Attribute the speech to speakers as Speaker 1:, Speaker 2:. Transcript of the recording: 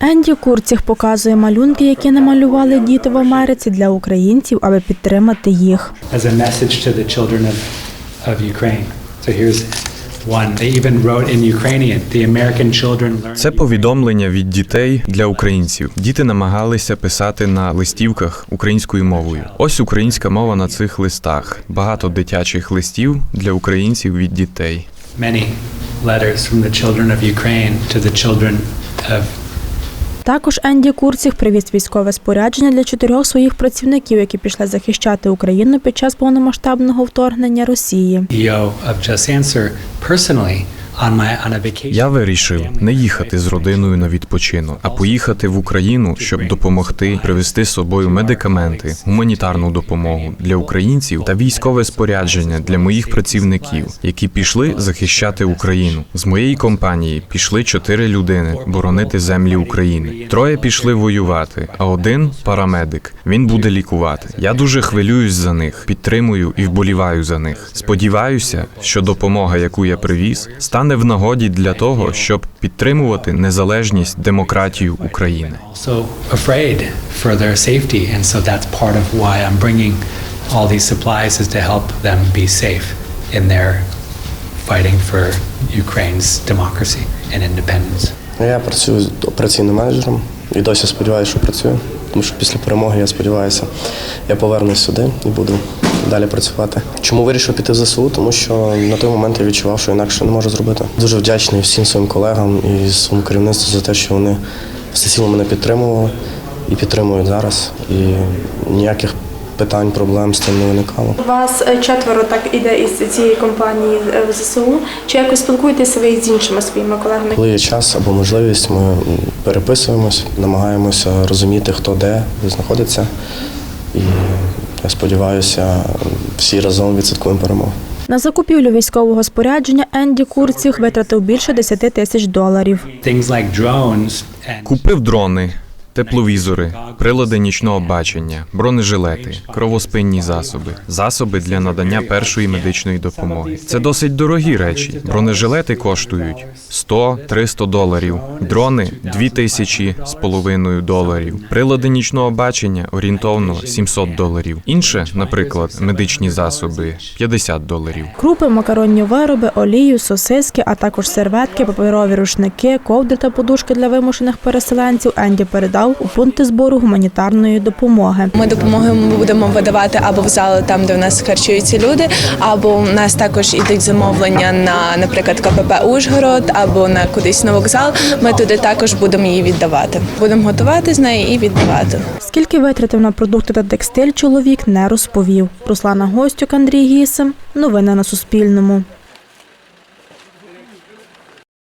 Speaker 1: Енді Курціх показує малюнки, які намалювали діти в Америці для українців, аби підтримати їх.
Speaker 2: Це повідомлення від дітей для українців. Діти намагалися писати на листівках українською мовою. Ось українська мова на цих листах. Багато дитячих листів для українців від дітей.
Speaker 3: Many letters from the children of Ukraine to the children of
Speaker 1: Також Енді Курціх привіз військове спорядження для чотирьох своїх працівників, які пішли захищати Україну під час повномасштабного вторгнення Росії.
Speaker 3: Я of Just Answer personally
Speaker 2: Я вирішив не їхати з родиною на відпочинок, а поїхати в Україну, щоб допомогти привезти з собою медикаменти, гуманітарну допомогу для українців та військове спорядження для моїх працівників, які пішли захищати Україну. З моєї компанії пішли чотири людини боронити землі України. Троє пішли воювати, а один парамедик. Він буде лікувати. Я дуже хвилююсь за них, підтримую і вболіваю за них. Сподіваюся, що допомога, яку я привіз, стане в нагоді для того, щоб підтримувати незалежність демократію України.
Speaker 3: all these supplies is to help them be safe in their fighting for Ukraine's democracy and independence.
Speaker 4: Я працюю з операційним менеджером і досі сподіваюся, що працюю. Тому що після перемоги я сподіваюся, я повернусь сюди і буду далі працювати. Чому вирішив піти в ЗСУ? Тому що на той момент я відчував, що інакше не можу зробити. Дуже вдячний всім своїм колегам і своєму керівництву за те, що вони всеціло мене підтримували і підтримують зараз. І ніяких питань, проблем з тим не виникало.
Speaker 1: У вас е, четверо так іде із цієї компанії е, в ЗСУ. Чи якось спілкуєтеся ви з іншими своїми колегами?
Speaker 4: Коли є час або можливість, ми переписуємось, намагаємося розуміти, хто де знаходиться. І я сподіваюся, всі разом відсвяткуємо перемогу.
Speaker 1: На закупівлю військового спорядження Енді Курціх витратив більше 10 тисяч доларів.
Speaker 2: Купив дрони, тепловізори, прилади нічного бачення, бронежилети, кровоспинні засоби, засоби для надання першої медичної допомоги. Це досить дорогі речі. Бронежилети коштують 100-300 доларів, дрони 2 тисячі з половиною доларів, прилади нічного бачення орієнтовно 700 доларів. Інше, наприклад, медичні засоби 50 доларів.
Speaker 1: Крупи, макаронні вироби, олію, сосиски, а також серветки, паперові рушники, ковдри та подушки для вимушених переселенців Енді передав у пункти збору гуманітарної допомоги.
Speaker 5: Ми допомоги будемо видавати або в зали, там де в нас харчуються люди, або у нас також ідуть замовлення на, наприклад, КПП Ужгород, або на кудись на вокзал. Ми туди також будемо її віддавати. Будемо готувати з неї і віддавати.
Speaker 1: Скільки витратив на продукти та текстиль, чоловік не розповів. Руслана Гостюк, Андрій Гісем. Новини на Суспільному.